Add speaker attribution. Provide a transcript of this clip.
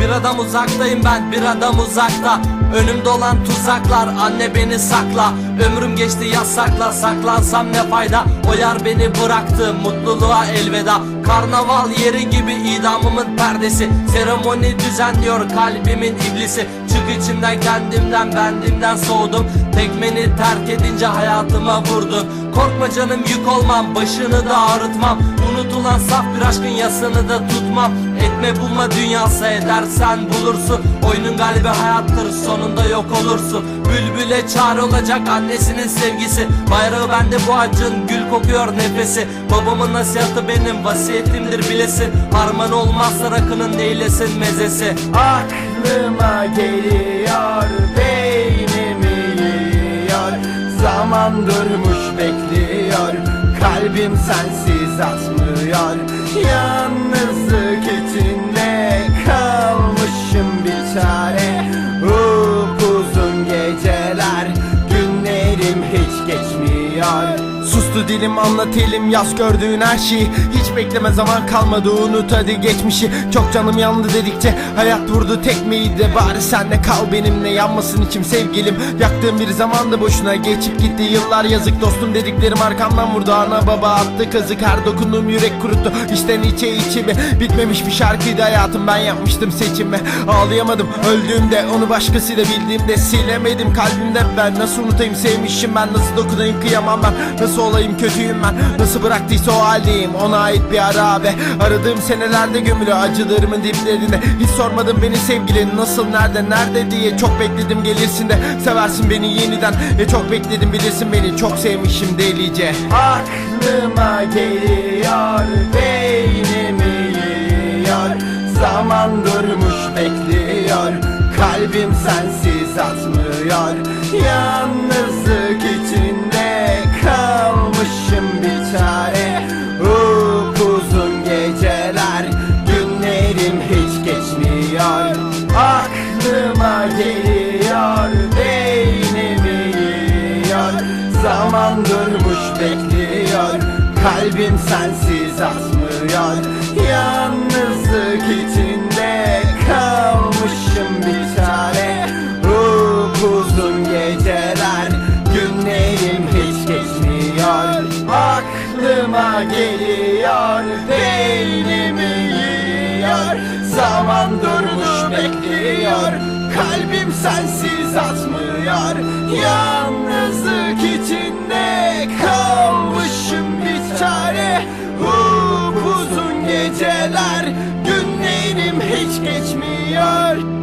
Speaker 1: Bir adam uzaktayım ben bir adam uzakta. Önümde olan tuzaklar anne beni sakla. Ömrüm geçti yasakla saklansam ne fayda? O yar beni bıraktı mutluluğa elveda. Karnaval yeri gibi idamımın perdesi. Seremoni düzenliyor kalbimin iblisi. Çık içimden kendimden bendimden soğudum. Tekmeni terk edince hayatıma vurdun Korkma canım yük olmam başını da ağrıtmam. Unutulan saf bir aşkın yasını da tutmam. Etme bulma dünyası edersen bulursun. Oyunun galibi hayattır sonunda yok olursun. Bülbüle çare olacak annesinin sevgisi. Bayrağı bende bu acın gül kokuyor nefesi. Babamın nasihatı benim vasiyetimdir bilesin Harman olmazsa rakının neylesin mezesi.
Speaker 2: Aklıma geliyor beynimi yiyor. Zaman durmuş bekliyor Kalbim sensiz atmıyor. Yalnızlık içinde kalmışım bir çare Sustu dilim anlatayım yaz gördüğün her şeyi. Hiç bekleme zaman kalmadı unut hadi geçmişi. Çok canım yandı dedikçe hayat vurdu tekmeyi de Bari sen de kal benimle yanmasın içim sevgilim. Yaktığım bir zamanda boşuna geçip gitti. Yıllar yazık Dostum dediklerim arkamdan vurdu. Ana baba attı kazık Her dokunduğum yürek kuruttu. İçten içe içimi Bitmemiş bir şarkıydı hayatım. Ben yapmıştım seçimi Ağlayamadım. Öldüğümde onu başkasıyla bildiğimde silemedim. Kalbimde Ben nasıl unutayım sevmişim. Ben nasıl dokunayım kıyamam ben. Nasıl olayım kötüyüm ben? Nasıl bıraktıysa o haldeyim. Ona ait bir ara ve Aradığım senelerde gömülü acılarımın diplerine Hiç sormadım beni sevgilin nasıl nerede nerede diye. Çok bekledim gelirsin de seversin beni yeniden. E çok bekledim bilirsin beni çok sevmişim delice. Aklıma geliyor beynimi yiyor. Zaman durmuş bekliyor. Kalbim sensiz atmıyor. Yalnızlık durmuş bekliyor. Kalbim sensiz atmıyor Yalnızlık içinde kalmışım bir çare Upuzun geceler Günlerim hiç geçmiyor. Aklıma geliyor Beynimi yiyor. Zaman durmuş bekliyor Kalbim sensiz atmıyor Yalnızlık Günlerim hiç geçmiyor